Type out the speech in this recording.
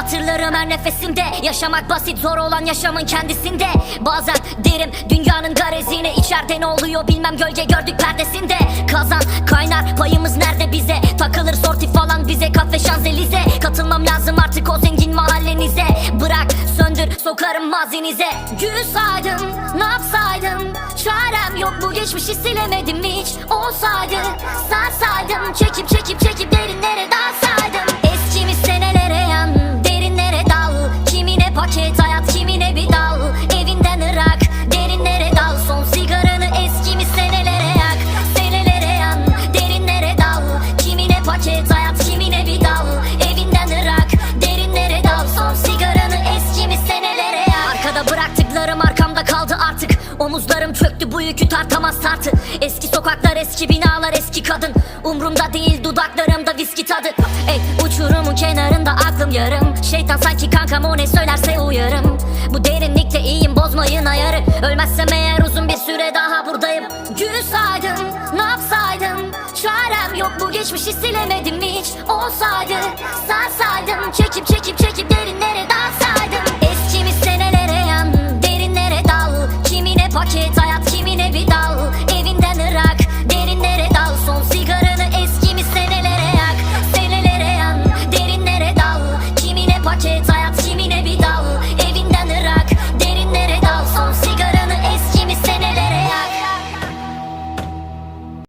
hatırlarım her nefesimde Yaşamak basit zor olan yaşamın kendisinde. Bazen derim dünyanın garezine içeride ne oluyor bilmem gölge gördük perdesinde Kazan kaynar payımız nerede bize? Takılır sorti falan bize kafe şanzelize. Katılmam lazım artık o zengin mahallenize. Bırak söndür sokarım mazinize. Gül saydım ne yapsaydım? Çarem yok bu geçmişi silemedim hiç. Olsaydı sarsaydım. Çekip çekip çekip derinlere Uyku tartamaz tartı. Eski sokaklar eski binalar eski kadın. Umrumda değil dudaklarımda viski tadı. Ey uçurumun kenarında aklım yarım. Şeytan sanki kankam o ne söylerse uyarım. Bu derinlikte iyiyim bozmayın ayarı. Ölmezsem eğer uzun bir süre daha buradayım. Gün saydım ne yapsaydım? Çarem yok bu geçmişi silemedim hiç. Olsaydı sarsaydım. Çekip çekip çekip derinlere dalsaydım. Eskimi senelere yan derinlere dal. Kimine paket